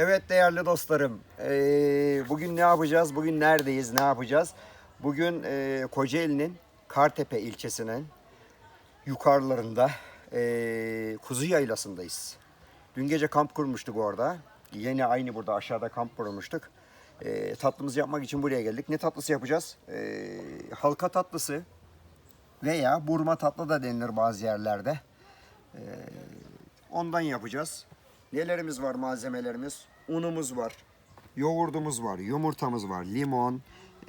Evet değerli dostlarım, bugün ne yapacağız? Bugün neredeyiz? Ne yapacağız? Bugün Kocaeli'nin Kartepe ilçesinin yukarılarında Kuzu Yaylası'ndayız. Dün gece kamp kurmuştuk orada. Yine aynı burada aşağıda kamp kurmuştuk. Tatlımızı yapmak için buraya geldik. Ne tatlısı yapacağız? Halka tatlısı veya burma tatlı da denilir bazı yerlerde. Ondan yapacağız. Nelerimiz var malzemelerimiz? Unumuz var, yoğurdumuz var, yumurtamız var, limon,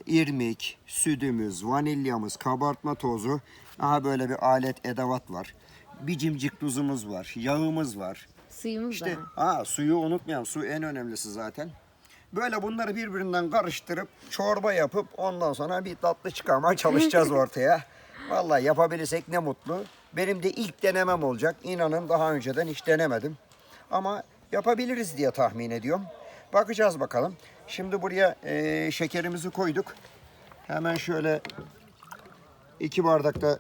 irmik, sütümüz, vanilyamız, kabartma tozu. Aha böyle bir alet edevat var. Bir cimcik tuzumuz var, yağımız var. Suyumuz İşte da. ha suyu unutmayalım. Su en önemlisi zaten. Böyle bunları birbirinden karıştırıp çorba yapıp ondan sonra bir tatlı çıkarmaya çalışacağız ortaya. Vallahi yapabilirsek ne mutlu. Benim de ilk denemem olacak. İnanın daha önceden hiç denemedim. Ama yapabiliriz diye tahmin ediyorum. Bakacağız bakalım. Şimdi buraya eee, şekerimizi koyduk. Hemen şöyle iki bardakta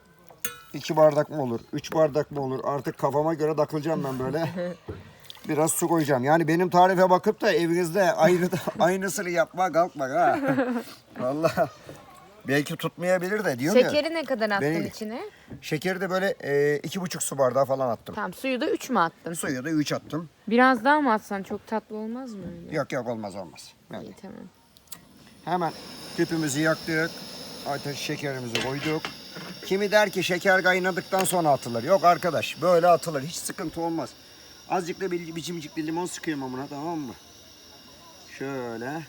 iki bardak mı olur, üç bardak mı olur? Artık kafama göre takılacağım ben böyle. Biraz su koyacağım. Yani benim tarife bakıp da evinizde ayrı aynısını yapma kalkma ha. Vallahi belki tutmayabilir de diyorum ya. Şekeri ne kadar attın Beni- içine? Şekeri de böyle e, iki buçuk su bardağı falan attım. Tamam suyu da 3 mü attın? Suyu da üç attım. Biraz daha mı atsan çok tatlı olmaz mı öyle? Yok yok olmaz olmaz. Yani İyi tamam. hemen tüpümüzü yaktık. Ateş şekerimizi koyduk. Kimi der ki şeker kaynadıktan sonra atılır. Yok arkadaş böyle atılır. Hiç sıkıntı olmaz. Azıcık da bir biçimcik bir limon sıkıyorum buna tamam mı? Şöyle.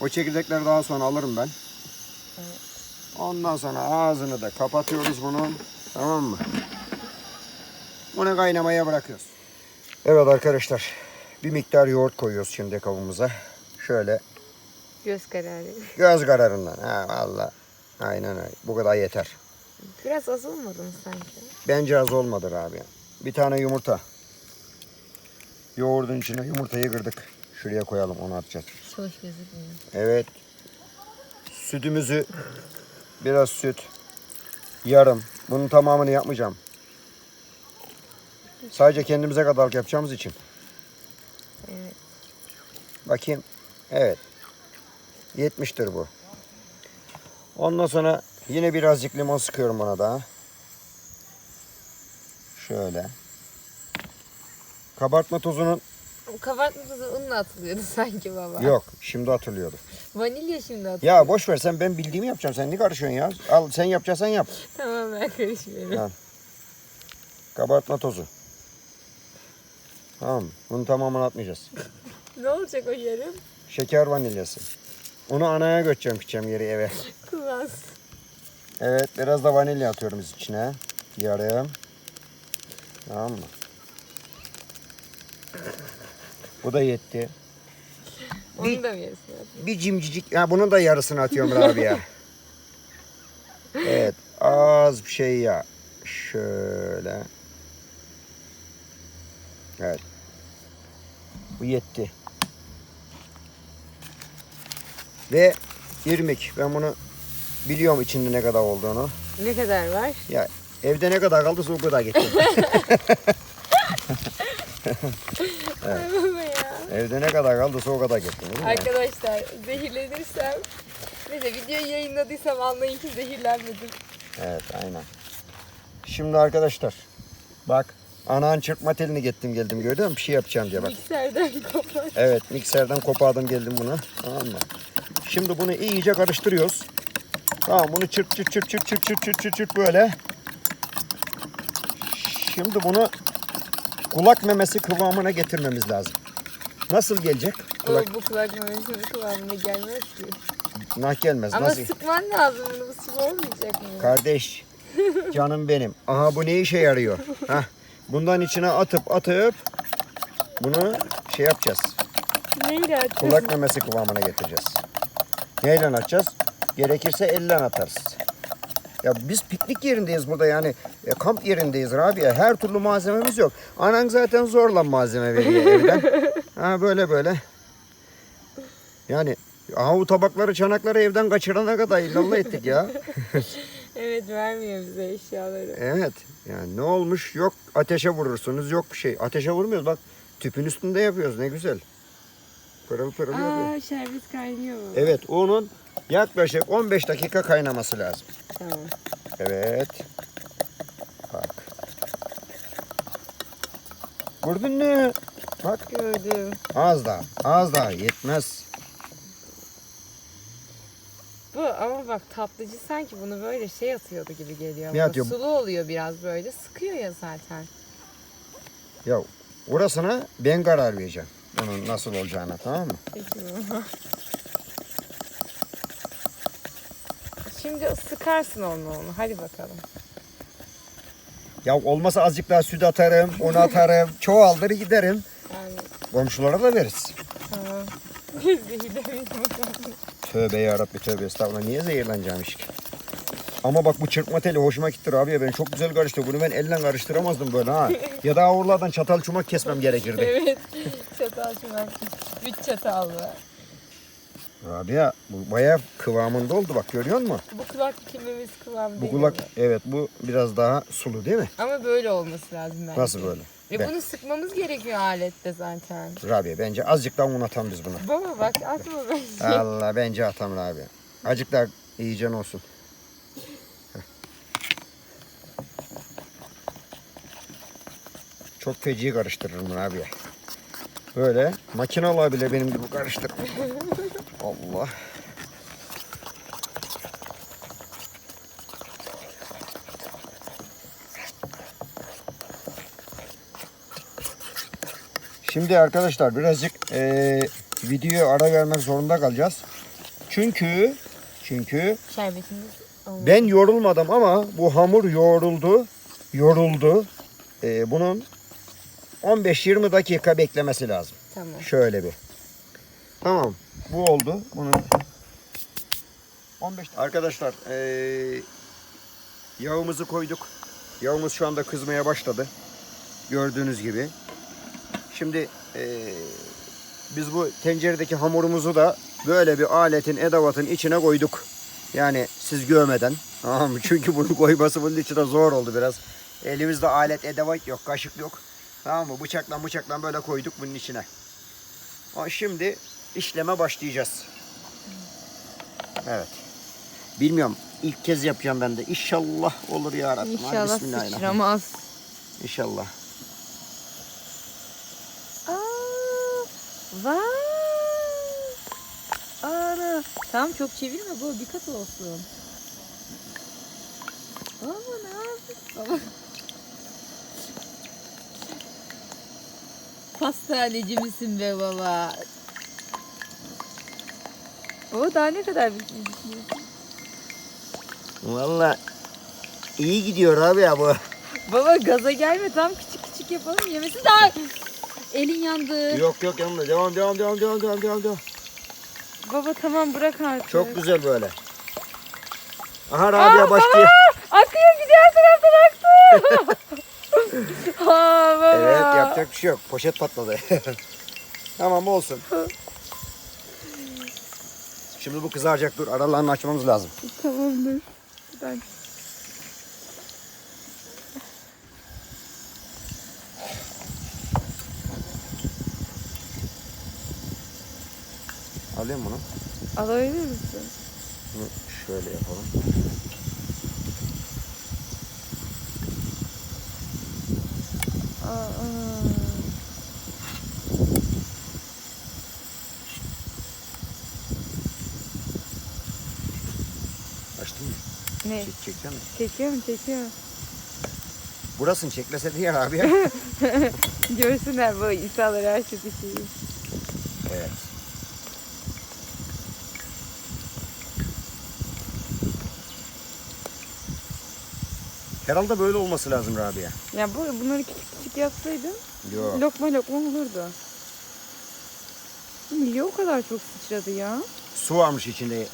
O çekirdekleri daha sonra alırım ben. Ondan sonra ağzını da kapatıyoruz bunun. Tamam mı? Bunu kaynamaya bırakıyoruz. Evet arkadaşlar. Bir miktar yoğurt koyuyoruz şimdi kabımıza. Şöyle Göz kararı. göz kararından. Ha valla. Aynen öyle. Bu kadar yeter. Biraz az olmadı mı sanki? Bence az olmadır abi. Bir tane yumurta. Yoğurdun içine yumurtayı kırdık. Şuraya koyalım onu atacağız. Hiç hoş gözükmüyor. Evet. Sütümüzü biraz süt. Yarım. Bunun tamamını yapmayacağım. Sadece kendimize kadar yapacağımız için. Evet. Bakayım. Evet. 70'tir bu. Ondan sonra yine birazcık limon sıkıyorum buna da. Şöyle. Kabartma tozunun O kabartma tozu unla atılıyordu sanki baba. yok. Şimdi hatırlıyordum. Vanilya şimdi atılıyor. Ya boş ver sen ben bildiğimi yapacağım. Sen ne karışıyorsun ya? Al sen yapacaksan yap. Tamam ben karışmıyorum. Kabartma tozu. Tamam. Bunu tamamını atmayacağız. Ne olacak o yarım? Şeker vanilyası. Onu anaya götüreceğim gideceğim yeri eve. Kullan. Evet biraz da vanilya atıyorum biz içine. Yarım. Tamam mı? Bu da yetti. Onu da mı yarısını? Bir cimcicik. Ha bunun da yarısını atıyorum Rabia. evet az bir şey ya. Şöyle. Evet. Bu yetti. Ve irmik. Ben bunu biliyorum içinde ne kadar olduğunu. Ne kadar var? Ya evde ne kadar kaldıysa o kadar gitti. Ya. Evde ne kadar kaldıysa o kadar gitti. değil mi? Arkadaşlar zehirlenirsem neyse videoyu yayınladıysam anlayın ki zehirlenmedim. Evet aynen. Şimdi arkadaşlar bak anan çırpma telini gittim geldim gördün mü? Bir şey yapacağım diye bak. Mikserden kopar. Evet mikserden kopardım geldim bunu. Tamam mı? Şimdi bunu iyice karıştırıyoruz. Tamam bunu çırp çırp çırp çırp çırp çırp çırp çırp çırp böyle. Şimdi bunu kulak memesi kıvamına getirmemiz lazım. Nasıl gelecek? Kulak O bu kulak memesinin kıvamına gelmez ki. nah gelmez. Ama Nasıl? sıkman lazım bunu. Bu sıvı olmayacak mı? Kardeş, canım benim. Aha bu ne işe yarıyor? Hah, bundan içine atıp atıp bunu şey yapacağız. Neyle atacağız? Kulak memesi kıvamına getireceğiz. Neyle atacağız? Gerekirse elle atarız. Ya biz piknik yerindeyiz burada yani. E, kamp yerindeyiz Rabia. Her türlü malzememiz yok. Anan zaten zorla malzeme veriyor evden. Ha böyle böyle. Yani aha bu tabakları çanakları evden kaçırana kadar illallah ettik ya. Evet vermiyor bize eşyaları. Evet. Yani ne olmuş? Yok ateşe vurursunuz, yok bir şey. Ateşe vurmuyoruz bak. tüpün üstünde yapıyoruz ne güzel. Pırıl pırıl yapıyor. Aa şerbet kaynıyor. Evet unun yaklaşık 15 dakika kaynaması lazım. Tamam. Evet. Bak. Gördün mü? Bak Gördüm. az daha az daha yetmez. Bu ama bak tatlıcı sanki bunu böyle şey atıyordu gibi geliyor. Ne bana. atıyor? Sulu oluyor biraz böyle. Sıkıyor ya zaten. Ya orasına ben karar vereceğim. Bunun nasıl olacağına tamam mı? Peki baba. Şimdi sıkarsın onu onu. Hadi bakalım. Ya olmasa azıcık daha süt atarım, un atarım, çoğaldır giderim. Yani Komşulara da veririz. tamam. Biz zehirlemeyiz bakalım. Tövbe yarabbi tövbe estağfurullah. Niye zehirleneceğim iş ki? Ama bak bu çırpma teli hoşuma gitti abi ya. Ben çok güzel karıştı. Bunu ben elle karıştıramazdım böyle ha. Ya da avurlardan çatal çumak kesmem gerekirdi. Evet. Çatal şumak. Üç çatallı. Abi ya bu bayağı kıvamında oldu bak görüyor musun? Bu kulak kemimiz kıvam Bu değil kulak mi? evet bu biraz daha sulu değil mi? Ama böyle olması lazım bence. Nasıl böyle? E Ben- bunu sıkmamız gerekiyor alette zaten. Rabia bence azıcık daha un atalım biz buna. Baba bak atma bence. Allah bence atalım Rabia. Azıcık daha iyice olsun. Heh. Çok feci karıştırırım Rabia. Böyle makinalar bile benim gibi karıştır. Allah. Şimdi arkadaşlar birazcık eee videoya ara vermek zorunda kalacağız. Çünkü çünkü Şerbetimiz ben yorulmadım ama bu hamur yoğruldu. Yoruldu. Eee, bunun 15-20 dakika beklemesi lazım. Tamam. Şöyle bir. Tamam. Bu oldu. Bunun 15 Arkadaşlar eee, yağımızı koyduk. Yağımız şu anda kızmaya başladı. Gördüğünüz gibi. Şimdi eee, biz bu tenceredeki hamurumuzu da böyle bir aletin edevatın içine koyduk. Yani siz görmeden. Tamam mı? Çünkü bunu koyması bunun içine zor oldu biraz. Elimizde alet edevat yok, kaşık yok. Tamam mı? Bıçakla bıçakla böyle koyduk bunun içine. Şimdi işleme başlayacağız. Evet. Bilmiyorum. İlk kez yapacağım ben de. İnşallah olur ya Rabbim. İnşallah bismillahirrahmanirrahim. sıçramaz. İnşallah. Vay. Ana. Tamam çok çevirme bu bir kat olsun. Baba ne yapıyorsun? Baba. Pastaneci misin be baba? Baba daha ne kadar düşünüyorsun? Valla iyi gidiyor abi ya bu. Baba gaza gelme tam küçük küçük yapalım yemesin daha. Elin yandı. Yok yok yanımda. Devam devam devam devam devam devam. devam. Baba tamam bırak artık. Çok güzel böyle. Aha Rabia başlıyor. Akıyor gidiyor taraftan aktı. ha baba. Evet yapacak bir şey yok. Poşet patladı. tamam olsun. Şimdi bu kızaracak dur. Aralarını açmamız lazım. Tamamdır. Ben... Alayım bunu. Alabilir misin? Bunu şöyle yapalım. Aa. Açtın mı? Ne? Çek, çekeceksin mi? Çekiyorum çekiyorum. Burasını çekmese diye abi ya. Görsünler bu insanları her şey şeyi. evet. Herhalde böyle olması lazım Rabia. Ya bu bunları küçük küçük yapsaydın Yok. lokma lokma olurdu. Niye o kadar çok sıçradı ya? Su varmış içinde.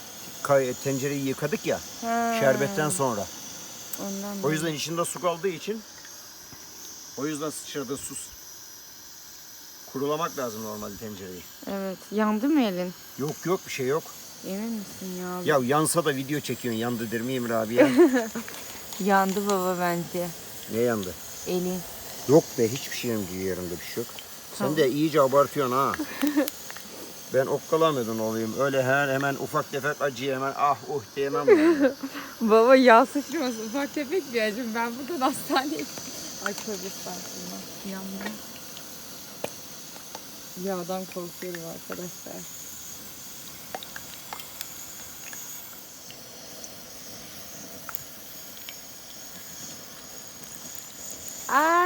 Kay- Tencereyi yıkadık ya Ha, şerbetten sonra. Ondan O yüzden içinde su kaldığı için o yüzden sıçradı sus. Kurulamak lazım normalde tencereyi. Evet. Yandı mı elin? Yok yok bir şey yok. Emin misin ya? Ya yansa da video çekiyorsun yandı der miyim Rabia? Yandı baba bence. ne yandı? Elin. Yok be hiçbir şeyin yerinde bir şey yok. Sen de iyice abartıyorsun ha. ben okkalamıyordun olayım. Öyle her hemen ufak tefek acıyı hemen ah uh diyemem. Baba yağ sıçraması ufak tefek bir acım. Ben buradan hastaneye... Ay tövbe estağfurullah. Yandım. Yağdan korkuyorum arkadaşlar.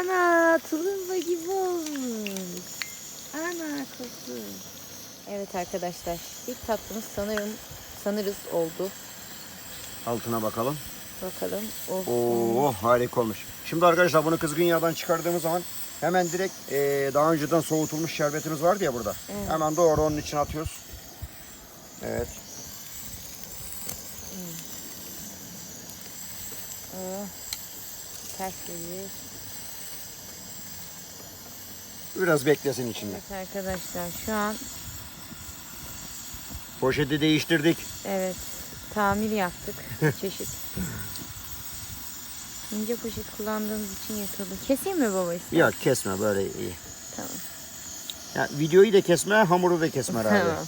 Ana tulumba gibi olmuş. Ana koku. Evet arkadaşlar ilk tatlımız sanırım sanırız oldu. Altına bakalım. Bakalım. Oh. Oo harika olmuş. Şimdi arkadaşlar bunu kızgın yağdan çıkardığımız zaman hemen direkt eee, daha önceden soğutulmuş şerbetimiz vardı ya burada. Evet. Hemen doğru onun içine atıyoruz. Evet. Oh. Ters gelir. Biraz beklesin içinde. Evet arkadaşlar şu an Poşeti değiştirdik. evet tamir yaptık. Çeşit. İnce poşet kullandığımız için yırtıldı. Keseyim mi baba istersen? Yok kesme böyle iyi. Tamam. Ya, videoyu da kesme, hamuru da kesme abi. Tamam.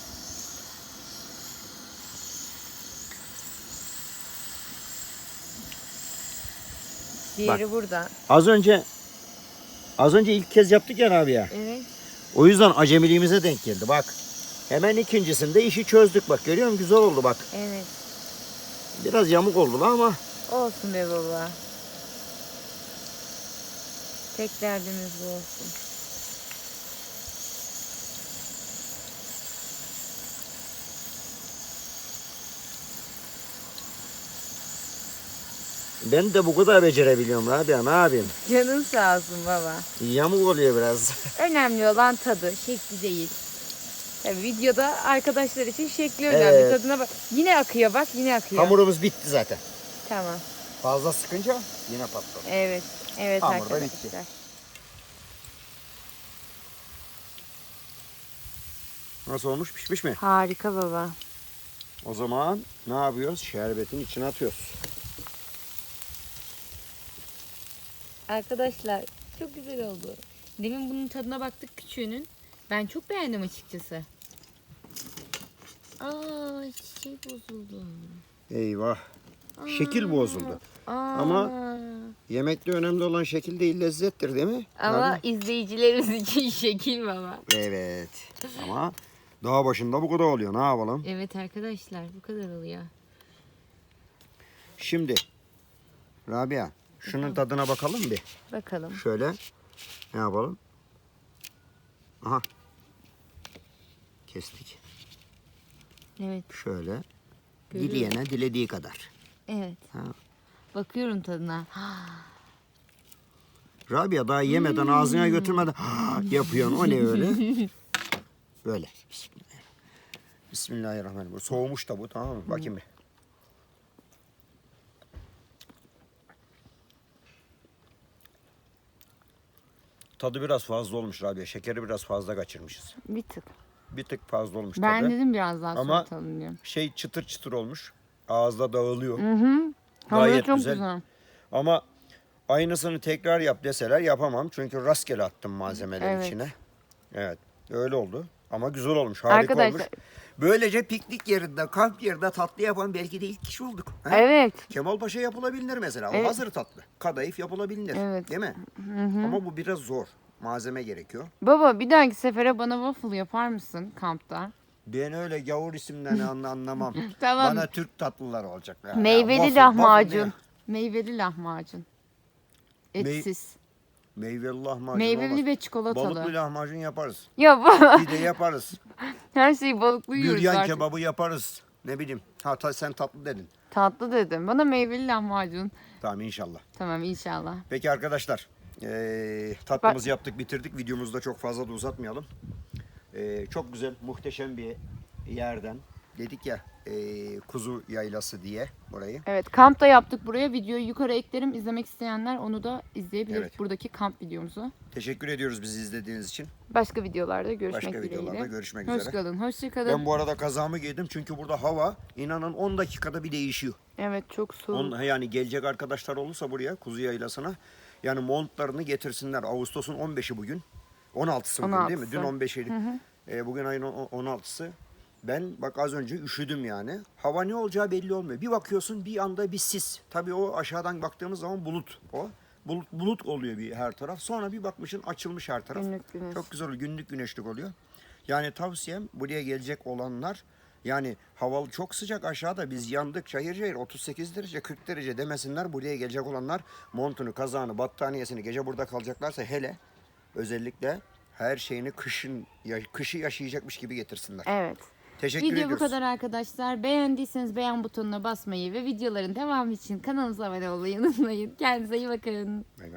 Diğeri burada. Az önce az önce ilk kez yaptık ya abi ya. Evet. O yüzden acemiliğimize denk geldi bak. Hemen ikincisinde işi çözdük bak görüyor musun? Güzel oldu bak. Evet. Biraz yamuk oldu lan ama Olsun be baba. Tek derdimiz bu olsun. Ben de bu kadar becerebiliyorum abi ya ne yapayım? Canın sağ olsun baba. Yamuk oluyor biraz. Önemli olan tadı, şekli değil. Tabii videoda arkadaşlar için şekli önemli. Evet. Tadına bak. Yine akıyor bak, yine akıyor. Hamurumuz bitti zaten. Tamam. Fazla sıkınca yine patladı. Evet. Evet Hamur da arkadaşlar. bitti. Nasıl olmuş pişmiş mi? Harika baba. O zaman ne yapıyoruz? Şerbetin içine atıyoruz. Arkadaşlar çok güzel oldu. Demin bunun tadına baktık küçüğünün. Ben çok beğendim açıkçası. Aa şey bozuldu. Eyvah. Şekil bozuldu. Aa. Ama Yemekte önemli olan şekil değil lezzettir değil mi? ama Abi? izleyicilerimiz için şekil baba. Evet. Ama dağ başında bu kadar oluyor. Ne yapalım? Evet arkadaşlar bu kadar oluyor. Şimdi Rabia şunun tadına bakalım bir. Bakalım. Şöyle ne yapalım? Aha. Kestik. Evet. Şöyle. Görüyorum. Dileyene dilediği kadar. Evet. Ha. Bakıyorum tadına. Rabia daha yemeden ağzına götürmeden yapıyorsun. O ne öyle? Böyle. Bismillahirrahmanirrahim. Bismillahirrahmanirrahim. Soğumuş da bu tamam mı? Bakayım bir. Tadı biraz fazla olmuş Rabia. Şekeri biraz fazla kaçırmışız. Bir tık. Bir tık fazla olmuş Ben tadı. dedim biraz daha Ama- soğutalım diye. Şey çıtır çıtır olmuş. Ağızda dağılıyor. Hı hı. Hamuru Gayet çok güzel. güzel. Ama aynısını tekrar yap deseler yapamam. Çünkü rastgele attım malzemeleri Evet. içine. Evet. Öyle oldu. Ama güzel olmuş. Harika Arkadaşlar- olmuş. Böylece piknik yerinde, kamp yerinde tatlı yapan belki de ilk kişi olduk. ha? Evet. Kemalpaşa yapılabilir mesela. O Evet. hazır tatlı. Kadayıf yapılabilir. Evet. Değil mi? Ama bu biraz zor. Malzeme gerekiyor. Baba bir dahaki sefere bana waffle yapar mısın kampta? Ben öyle gavur isimlerini anla- anlamam. Tamam. Bana Türk tatlılar olacak. Ya, Meyveli waffle, lahmacun. waffle Meyveli lahmacun. Mey- Etsiz. ne? Meyveli lahmacun Meyveli olmaz. ve çikolatalı. Balıklı lahmacun yaparız. Ya baba Bir de yaparız. her şeyi balıklı yiyoruz Büryan artık. kebabı yaparız. Ne bileyim. Ha ta- sen tatlı dedin. Tatlı dedim. Bana meyveli lahmacun. Tamam inşallah. Tamam inşallah. Peki arkadaşlar. eee, tatlımızı yaptık bitirdik. Videomuzu da çok fazla da uzatmayalım. Eee, çok güzel muhteşem bir yerden. Dedik ya eee, kuzu yaylası diye burayı. Evet kampta yaptık buraya. Videoyu yukarı eklerim. İzlemek isteyenler onu da izleyebilir. Evet. Buradaki kamp videomuzu. Teşekkür ediyoruz bizi izlediğiniz için. Başka videolarda görüşmek Başka dileğiyle. videolarda görüşmek Hoş üzere. kalın. Hoşça kalın. Ben bu arada kazağımı giydim çünkü burada hava inanın 10 dakikada bir değişiyor. Evet çok soğuk. On, yani gelecek arkadaşlar olursa buraya kuzu yaylasına yani montlarını getirsinler. Ağustos'un 15'i bugün. 16'sı bugün değil mi? Dün 16'sı. 15 Eylül. E, bugün ayın o- 16'sı. Ben bak az önce üşüdüm yani. Hava ne olacağı belli olmuyor. Bir bakıyorsun bir anda bir sis. Tabii o aşağıdan baktığımız zaman bulut o. Bulut, bulut oluyor bir her taraf. Sonra bir bakmışsın açılmış her taraf. Günlük güneş. Çok güzel oluyor. Günlük güneşlik oluyor. Yani tavsiyem buraya gelecek olanlar yani havalı çok sıcak aşağıda biz yandık çayır çayır 38 derece 40 derece demesinler buraya gelecek olanlar montunu kazağını battaniyesini gece burada kalacaklarsa hele özellikle her şeyini kışın kışı yaşayacakmış gibi getirsinler. Evet. Teşekkür Video bu ediyoruz. kadar arkadaşlar. Beğendiyseniz beğen butonuna basmayı ve videoların devamı için kanalımıza abone olmayı unutmayın. Kendinize iyi bakın. Bay bay.